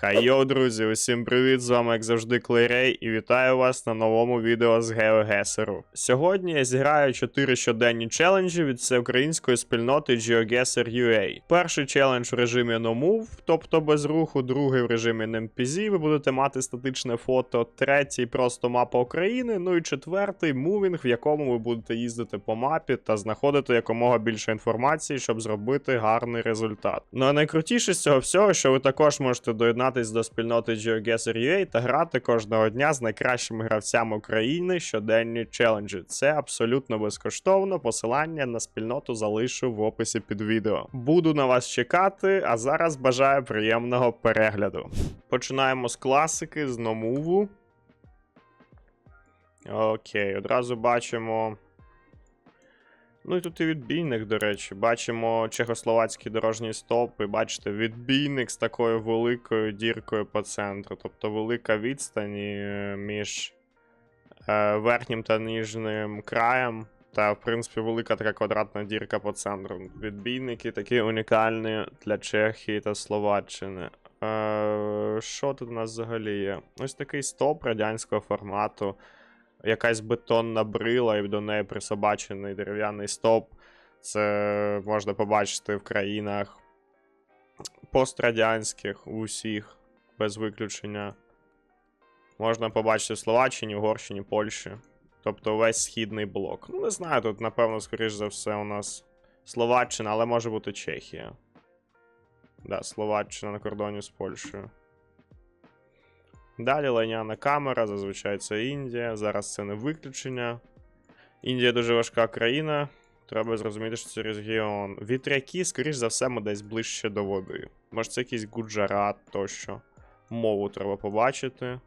Хайо, друзі, усім привіт! З вами, як завжди, Клейрей, і вітаю вас на новому відео з GeoGuessr. Сьогодні я зіграю 4 щоденні челенджі від всеукраїнської спільноти GeoGuessr.ua. Перший челендж в режимі No Move, тобто без руху, другий в режимі NMPZ, ви будете мати статичне фото, третій просто мапа України, ну і четвертий мувінг, в якому ви будете їздити по мапі та знаходити якомога більше інформації, щоб зробити гарний результат. Ну а найкрутіше з цього всього, що ви також можете доєднатися до спільноти GeoGuessr.ua та грати кожного дня з найкращими гравцями України щоденні челенджі. Це абсолютно безкоштовно. Посилання на спільноту залишу в описі під відео. Буду на вас чекати, а зараз бажаю приємного перегляду. Починаємо з класики, з номуву. Окей, одразу бачимо. Ну і тут і відбійник, до речі. Бачимо чехословацький дорожній стоп, і бачите, відбійник з такою великою діркою по центру. Тобто велика відстань е, між е, верхнім та нижнім краєм. Та, в принципі, велика така квадратна дірка по центру. Відбійники такі унікальні для Чехії та Словаччини. Е, що тут у нас взагалі є? Ось такий стоп радянського формату якась бетонна брила, і до неї присобачений дерев'яний стоп. Це можна побачити в країнах пострадянських, усіх, без виключення. Можна побачити в Словаччині, Угорщині, Польщі. Тобто весь східний блок. Ну, не знаю, тут, напевно, скоріш за все, у нас Словаччина, але може бути Чехія. Да, Словаччина на кордоні з Польщею. Далі лайняна камера, зазвичай це Індія. Зараз це не виключення. Індія дуже важка країна. Треба зрозуміти, що це регіон. Вітряки, скоріш за все, ми десь ближче до води. Може, це якийсь Гуджарат тощо. Мову треба побачити.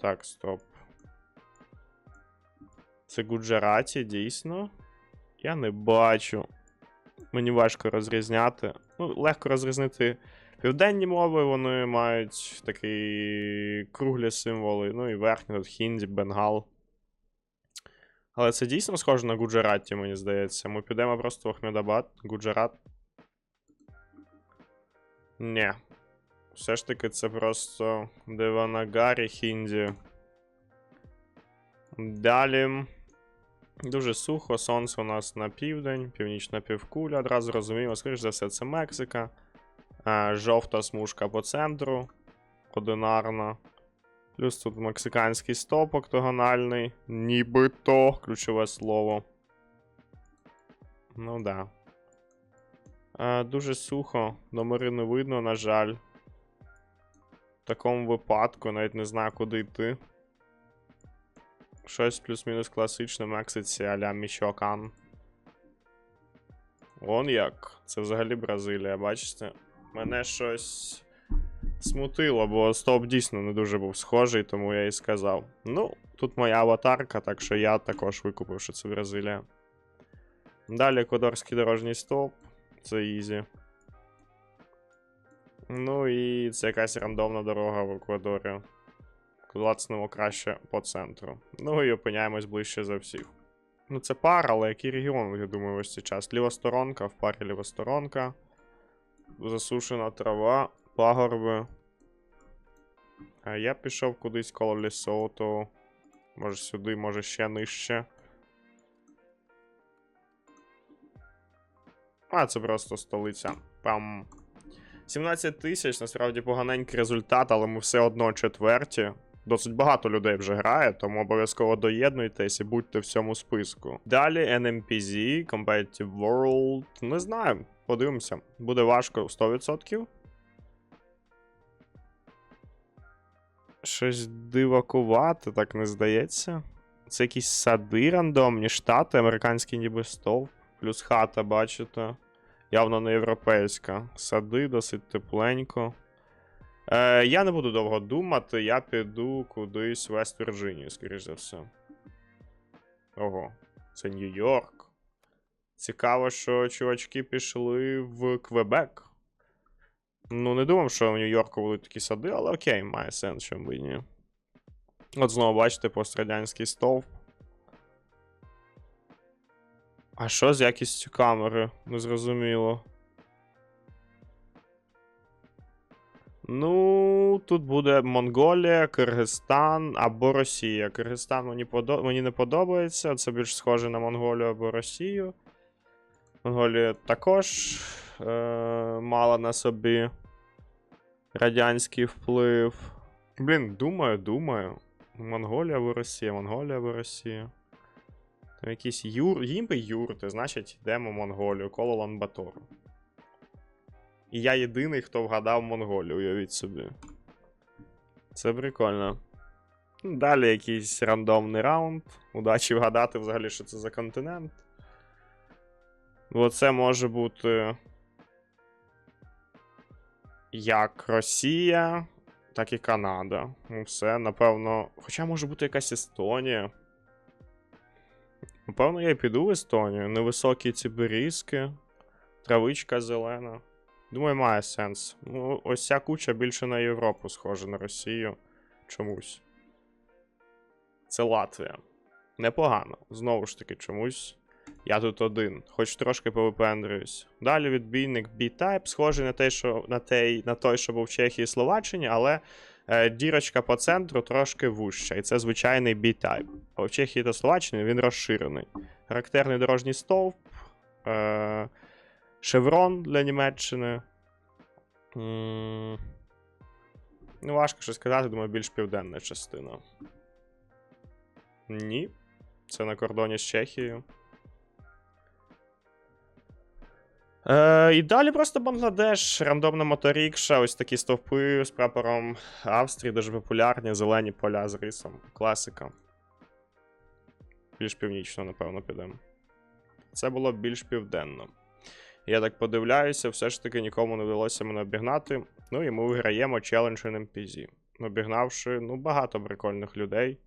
Так, стоп. Це Гуджараті, дійсно. Я не бачу. Мені важко розрізняти. Ну, легко розрізнити. Південні мови вони мають такі круглі символи, ну і верхні тут хінді, бенгал. Але це дійсно схоже на Гуджараті, мені здається. Ми підемо просто в Ахмедабад, Гуджарат. Ні. Все ж таки це просто Деванагарі, Хінді. Далі. Дуже сухо, сонце у нас на південь, північна півкуля. Одразу розуміємо, скоріш за все, це Мексика. Е, Жовта смужка по центру. Одинарна. Плюс тут мексиканський стоп октогональний. Нібито ключове слово. Ну да. Е, Дуже сухо. Номери не видно, на жаль. В такому випадку навіть не знаю, куди йти. Щось плюс-мінус класичне Мексиці а-ля Мічоакан. Вон як. Це взагалі Бразилія, бачите? Мене щось смутило, бо стоп дійсно не дуже був схожий, тому я і сказав. Ну, тут моя аватарка, так що я також викупив, що це Бразилія. Далі Еквадорський дорожній стоп. Це Ізі. Ну і це якась рандомна дорога в Еквадорі. Клацнемо краще по центру. Ну і опиняємось ближче за всіх. Ну, це пара, але який регіон, я думаю, ось цей час. Лівосторонка, в парі лівосторонка. Засушена трава, пагорби. А я пішов кудись коло Лісоту. Може сюди, може ще нижче. А, це просто столиця. Пам. 17 тисяч, насправді поганенький результат, але ми все одно четверті. Досить багато людей вже грає, тому обов'язково доєднуйтесь і будьте в цьому списку. Далі NMPZ, Competitive World. Не знаю, подивимося. Буде важко 100%. Щось дивакувати, так не здається. Це якісь сади рандомні, штати, американський ніби стовп, плюс хата, бачите. Явно не європейська. Сади досить тепленько. Е, я не буду довго думати, я піду кудись в Вест Вірджинію, скоріш за все. Ого, це Нью-Йорк. Цікаво, що чувачки пішли в Квебек. Ну, не думав, що в Нью-Йорку будуть такі сади, але окей, має сенс, чому би ні. От знову бачите пострадянський стовп. А що з якістю камери? Незрозуміло. Ну, тут буде Монголія, Киргизстан або Росія. Киргизстан мені, подо... мені не подобається. Це більш схоже на Монголію або Росію. Монголія також е- мала на собі радянський вплив. Блін, думаю, думаю. Монголія або Росія, Монголія або Росія. Там якісь юр... їмби юрти, значить, йдемо в Монголію, коло Ланбатору. І я єдиний, хто вгадав Монголію, уявіть собі. Це прикольно. Далі якийсь рандомний раунд. Удачі вгадати взагалі, що це за континент. Бо це може бути. Як Росія, так і Канада. Ну, все, напевно. Хоча може бути якась Естонія. Напевно, я піду в Естонію. Невисокі ці берізки, травичка зелена. Думаю, має сенс. Ну, ось ця куча більше на Європу схожа на Росію. Чомусь. Це Латвія. Непогано. Знову ж таки, чомусь. Я тут один, хоч трошки повипендрююсь. Далі відбійник B-Type, схожий на той, що, на, той, на той, що був в Чехії і Словаччині, але е, дірочка по центру трошки вуща. І це звичайний B-Type. А в Чехії та Словаччині він розширений. Характерний дорожній стовп, е, шеврон для Німеччини. М, Ну, важко щось сказати, думаю, більш південна частина. Ні. Це на кордоні з Чехією. Е, і далі просто Бангладеш, рандомна моторікша, ось такі стовпи з прапором Австрії, дуже популярні, зелені поля з рисом. Класика. Більш північно, напевно, підемо. Це було більш південно. Я так подивляюся, все ж таки нікому не вдалося мене обігнати. Ну і ми виграємо челендж NMPZ. Обігнавши ну, багато прикольних людей.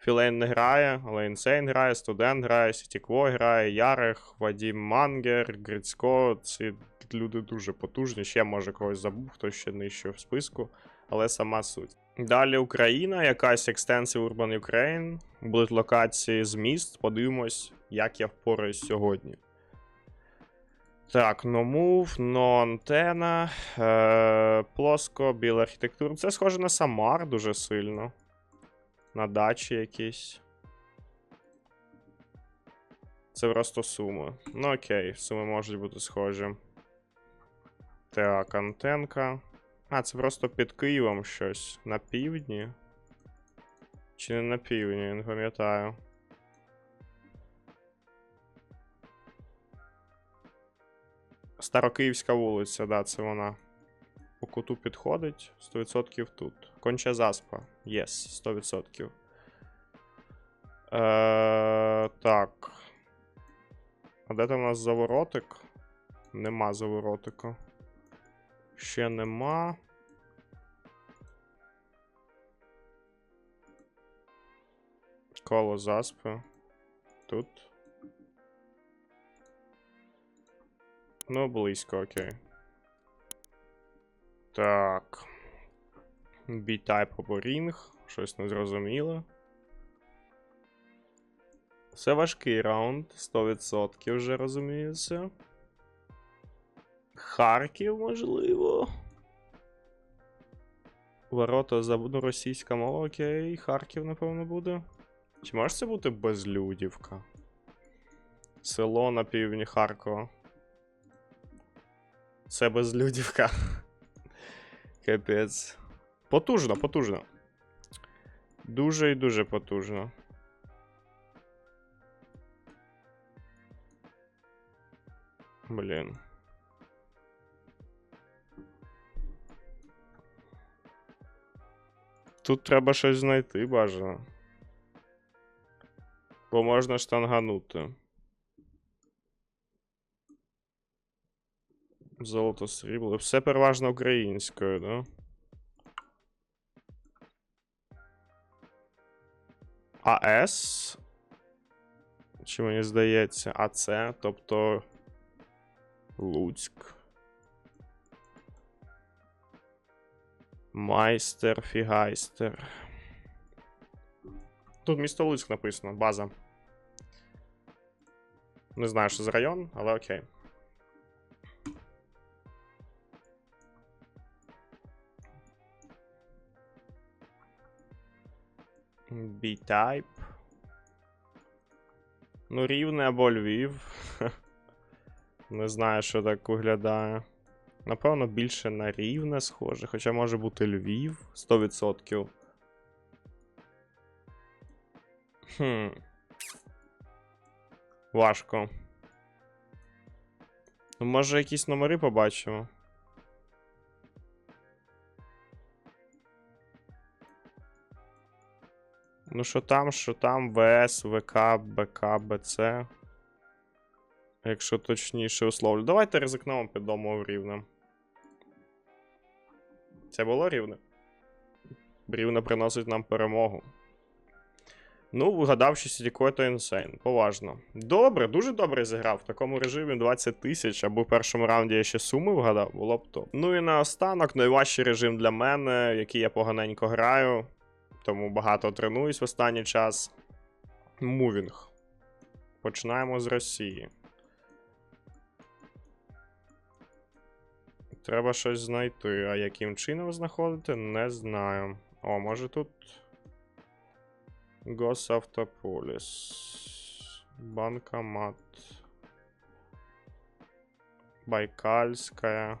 Філейн не грає, але Інсейн грає, студент грає, Сітікво грає, Ярех, Вадім Мангер, Грицько. Ці люди дуже потужні. Ще може когось забув, хто ще нижче в списку, але сама суть. Далі Україна, якась Extensive Urban Ukraine. Будуть локації з міст. Подивимось, як я впораюсь сьогодні. Так, no move, no антена, е, плоско, біла архітектура. Це схоже на Самар дуже сильно. На дачі якісь. Це просто суми. Ну окей, суми можуть бути схожі. Так, антенка. А, це просто під Києвом щось. На півдні? Чи не на півдні, не пам'ятаю. Старокиївська вулиця, да, це вона. По куту підходить. 100% тут. Конча заспа. Єс, 100%. Е, так. А де там у нас заворотик? Нема заворотика. Ще нема. Коло заспи. Тут. Ну, близько, окей. Так. B-Type або Ring. Щось незрозуміле. Це важкий раунд, 100% вже розуміється. Харків, можливо. Ворота забуду російська мова, окей. Харків, напевно, буде. Чи може це бути безлюдівка? Село на півдні Харкова. Це безлюдівка. Капець. Потужно, потужно. Дуже і дуже потужно. Блін. Тут треба щось знайти бажано. Бо можна штанганути. Золото срібло. Все переважно українською, да? АС. Чи мені здається, АЦ, тобто. Луцьк. Майстер, фігайстер. Тут місто Луцьк написано, база. Не знаю, що за район, але окей. B-Type. Ну, Рівне або Львів. Не знаю, що так виглядає. Напевно, більше на рівне схоже, хоча може бути Львів 100%. Хм. Важко. Ну, може, якісь номери побачимо. Ну, що там, що там, ВС, ВК, БК, БЦ. Якщо точніше условлю. Давайте ризикнемо підемо в рівне. Це було рівне? Рівне приносить нам перемогу. Ну, вгадав, що Сідіко то інсейн. Поважно. Добре, дуже добре зіграв. В такому режимі 20 тисяч, або в першому раунді я ще суми вгадав, було б то. Ну і наостанок, найважчий режим для мене, який я поганенько граю, тому багато тренуюсь в останній час. Мувінг. Починаємо з Росії. Треба щось знайти. А яким чином знаходити, не знаю. О, може тут. Госавтополіс. Банкомат. Байкальська.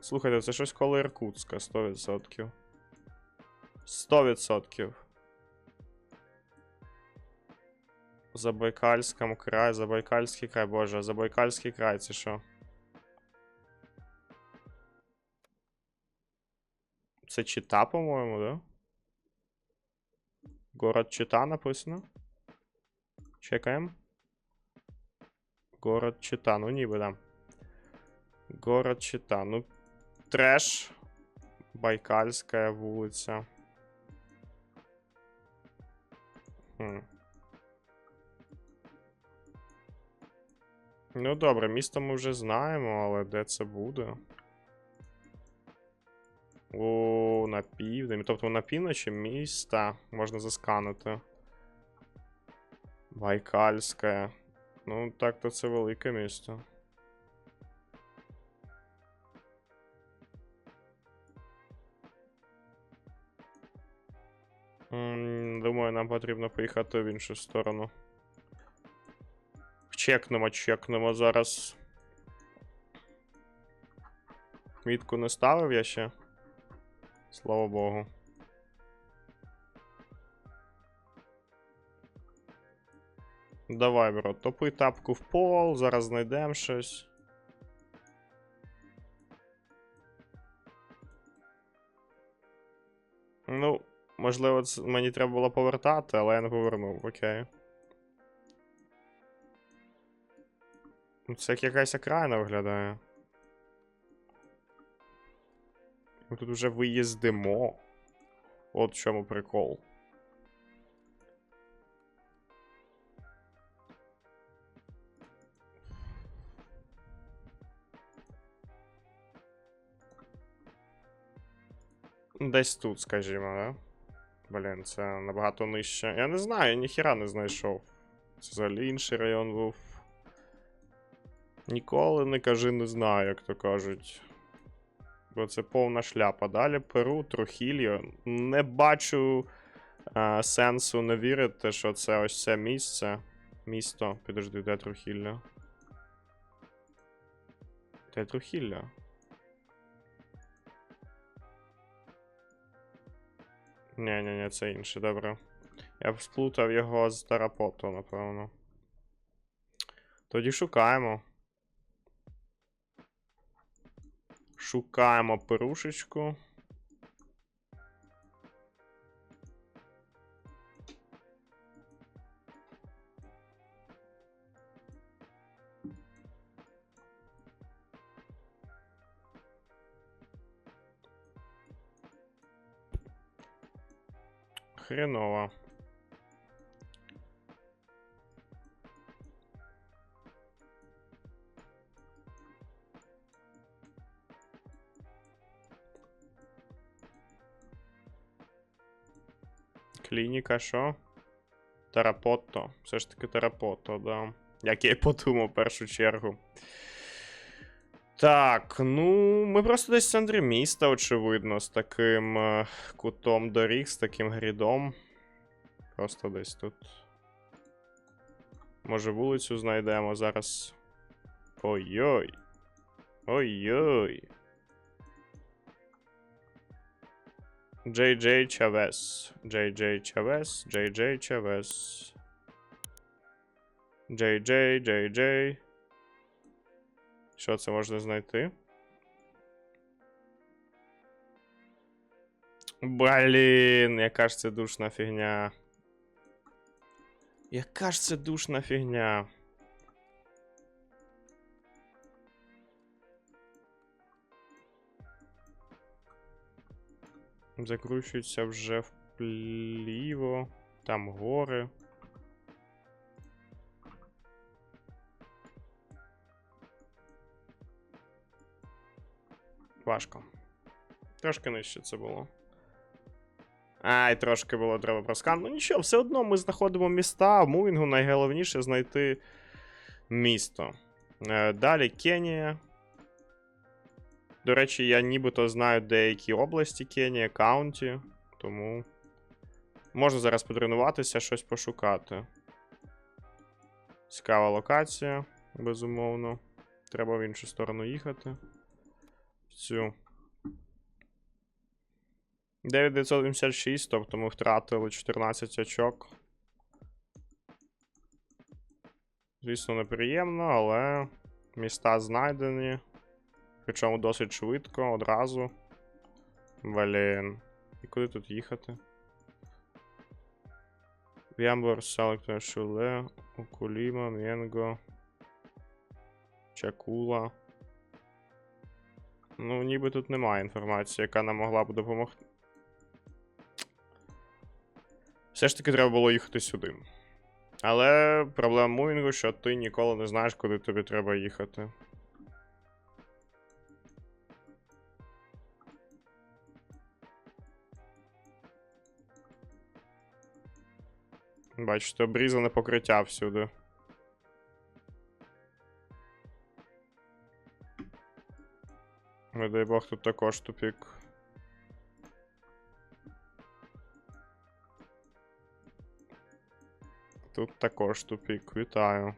Слухайте, це щось коло Іркутська, 100%. 100%. Забайкальському край, Забайкальський край, боже, Забайкальський край, це що? Це Чита, по-моєму, да? Город Чита написано. Чекаємо. Город Чита, ну ніби, да. Город Чита. Ну, треш. Байкальська вулиця. Ну, добре, місто ми вже знаємо, але де це буде? О, на південь. Тобто на півночі міста можна засканути. Байкальське. Ну, так то це велике місто. Думаю, нам потрібно поїхати в іншу сторону. Чекнемо, чекнемо зараз. Мітку не ставив я ще. Слава Богу. Давай, бро, топи тапку в пол, зараз знайдемо щось. Ну, можливо, це мені треба було повертати, але я не повернув, окей. Ну, Це як якась окраїна виглядає. Ми тут вже виїздимо. От в чому прикол. Десь тут, скажімо, да? Блін, це набагато нижче. Я не знаю, я ніхіра не знайшов. Це взагалі інший район був. Ніколи не кажи, не знаю, як то кажуть. Бо це повна шляпа. Далі Перу, Трухільо. Не бачу е, сенсу не вірити, що це ось це місце. Місто. Підожди, де Трухілля? Де Трухілля? Ні, ні, ні, це інше, добре. Я б сплутав його з Тарапото, напевно. Тоді шукаємо. Шукаємо перушечку. Хреново. Клініка, що? Терапотто. Все ж таки терапотто, да. Як я й подумав в першу чергу. Так, ну, ми просто десь в центрі міста, очевидно, з таким е, кутом доріг, з таким грідом. Просто десь тут. Може, вулицю знайдемо зараз. Ой-ой. Ой-ой. Джей Джей Чавес. Джей Джей Чавес. Джей Джей Чавес. Джей Джей, Джей Джей. Що це можна знайти? Блін, яка ж це душна фігня. Яка ж це душна фігня. Закручується вже впліво. Там гори. Важко. Трошки нижче це було. Ай, трошки було треба проскан. Ну нічого, все одно ми знаходимо міста. В мувінгу найголовніше знайти місто. Е, Далі Кенія. До речі, я нібито знаю деякі області Кенії, каунті, тому можна зараз потренуватися, щось пошукати. Цікава локація, безумовно. Треба в іншу сторону їхати. Цю. 9976, тобто ми втратили 14 очок. Звісно, неприємно, але міста знайдені. Причому досить швидко, одразу. Блін. І куди тут їхати? Вямбор, Селектор, Шуле, Окуліма, Менго. Чакула. Ну, ніби тут немає інформації, яка нам могла б допомогти. Все ж таки треба було їхати сюди. Але проблема мувінгу, що ти ніколи не знаєш, куди тобі треба їхати. Бачите, обрізане покриття всюди. Не дай Бог, тут також тупік. Тут також тупік, вітаю.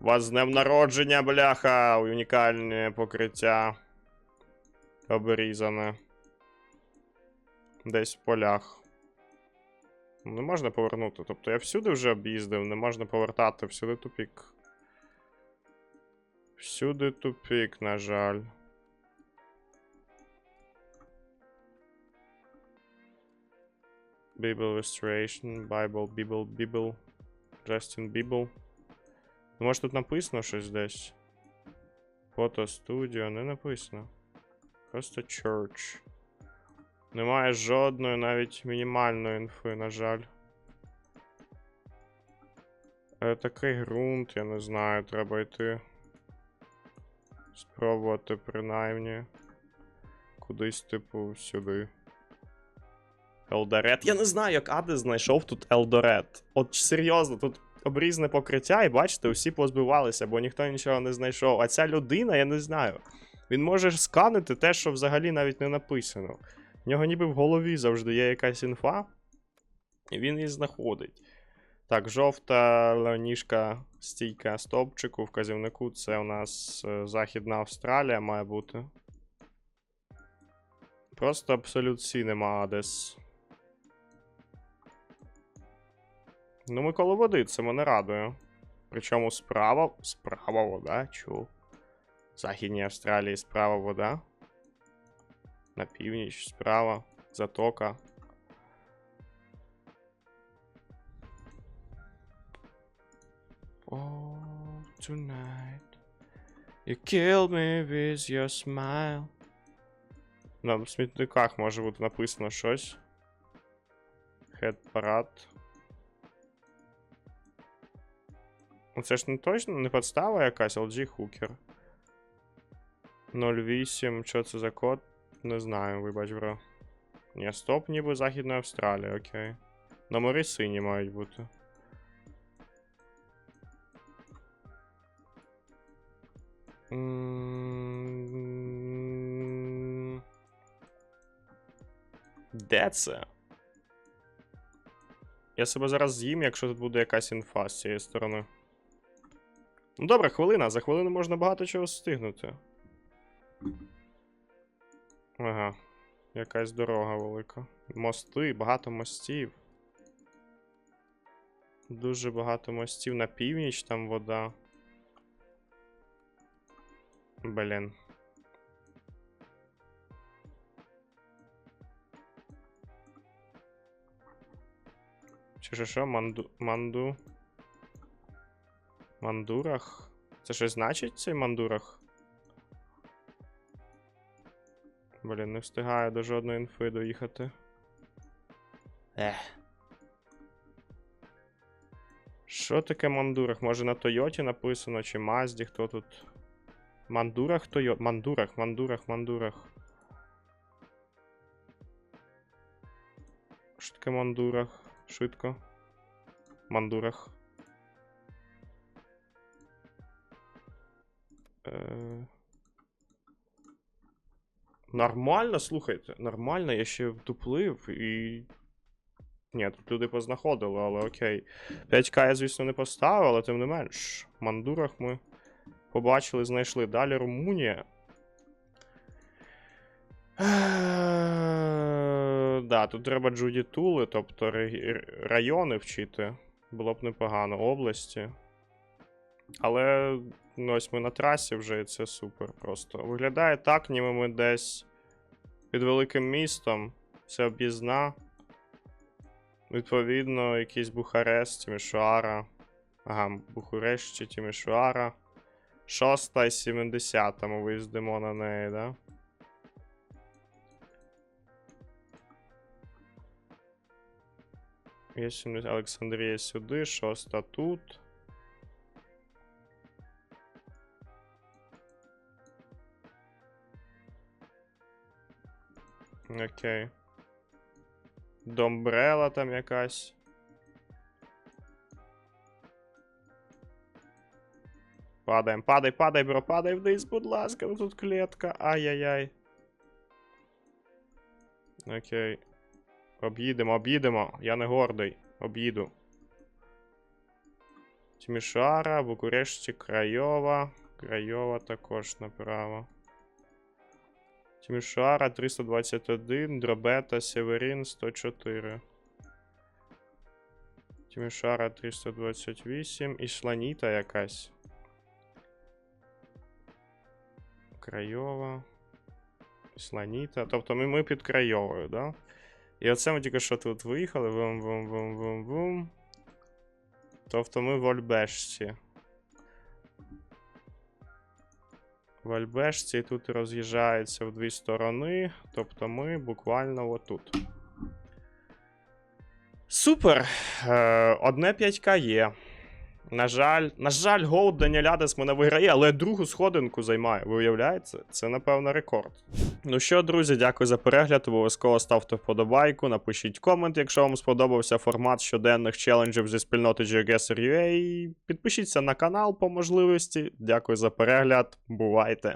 Вас з днем народження, бляха! Унікальне покриття. Обрізане. Десь в полях. Не можна повернути. Тобто я всюди вже об'їздив, не можна повертати, всюди тупік. Всюди тупік, на жаль. Bible Restoration, Bible, Bible, Bible. Justin Bible. Ну, може тут написано щось десь? Фото студіо, не написано. Просто Church. Немає жодної навіть мінімальної інфи, на жаль. Е, такий ґрунт, я не знаю, треба йти. Спробувати принаймні. Кудись, типу, сюди. Елдорет. Я не знаю, як Адес знайшов тут Елдорет. От серйозно, тут обрізне покриття, і бачите, усі позбивалися, бо ніхто нічого не знайшов. А ця людина, я не знаю. Він може сканити те, що взагалі навіть не написано. В нього ніби в голові завжди є якась інфа, і він її знаходить. Так, жовта ніжка стійка стовпчику в казівнику. Це у нас е, Західна Австралія має бути. Просто абсолют Сі нема десь. Ну, ми коло води, це мене радує. Причому справа. Справа вода, чув. В Західній Австралії справа вода. На північ, справа, затока. tonight. You killed me with your smile. На смітниках може бути написано щось. Head парад. Ну це ж не точно не подстава якась, LG Hooker. 08, що це за код? Не знаю, вибач, бро. Ні, стоп, ніби Західна Австралія, окей. Номери сині мають бути. Де це? Я себе зараз з'їм, якщо тут буде якась інфа з цієї сторони. Ну добре, хвилина. За хвилину можна багато чого встигнути. Ага. Якась дорога велика. Мости, багато мостів. Дуже багато мостів. На північ там вода. Блін. Чи що, що? Манду. Манду. Мандурах? Це щось значить цей мандурах? Блін, не встигаю до жодної інфи доїхати. Ех. Що таке мандурах? Може на Тойоті написано, чи Мазді, хто тут? Мандурах Тойот. Мандурах, мандурах, мандурах. Що таке мандурах? Швидко. Мандурах. Е... Нормально, слухайте, нормально, я ще вдуплив і. Ні, тут люди познаходили, але окей. 5К я, звісно, не поставив, але тим не менш. Мандурах ми побачили, знайшли. Далі Румунія. Да, тут треба Джуді Тули, тобто райони вчити. Було б непогано, області. Але ну, ось ми на трасі вже, і це супер просто. Виглядає так, ніби ми десь під великим містом. Це об'їзна. Відповідно, якийсь Бухарест, Тімішуара. Ага, Бухарест чи Тімішуара. Шоста і 70 ми виїздимо на неї, да? Є 70 Олександрія сюди, шоста тут. Окей. Домбрела там якась. Падаємо, падай, падай, бро, падай вниз, будь ласка, тут клітка. Ай-яй-яй. Окей. Об'їдемо, об'їдемо. Я не гордий. Об'їду. Тімішара, Букурешті, Крайова. Крайова також направо. Тімішара 321, Дробета, Северін 104. Тімішара 328 і Шланіта якась. Крайова. Сланіта. Тобто ми, ми під Крайовою, да? І оце ми тільки що тут виїхали. Вум-вум-вум-вум-вум. Тобто ми в Ольбешці. В Альбешці і тут роз'їжджається в дві сторони. Тобто ми буквально отут. Супер! Е, одне 5К є. На жаль, на жаль, Гоут Данілядес мене виграє, але другу сходинку займаю. Ви уявляєте? Це, напевно, рекорд. Ну що, друзі, дякую за перегляд. Обов'язково ставте вподобайку, напишіть комент, якщо вам сподобався формат щоденних челенджів зі спільноти GeoGuessr.ua. Підпишіться на канал по можливості. Дякую за перегляд. Бувайте!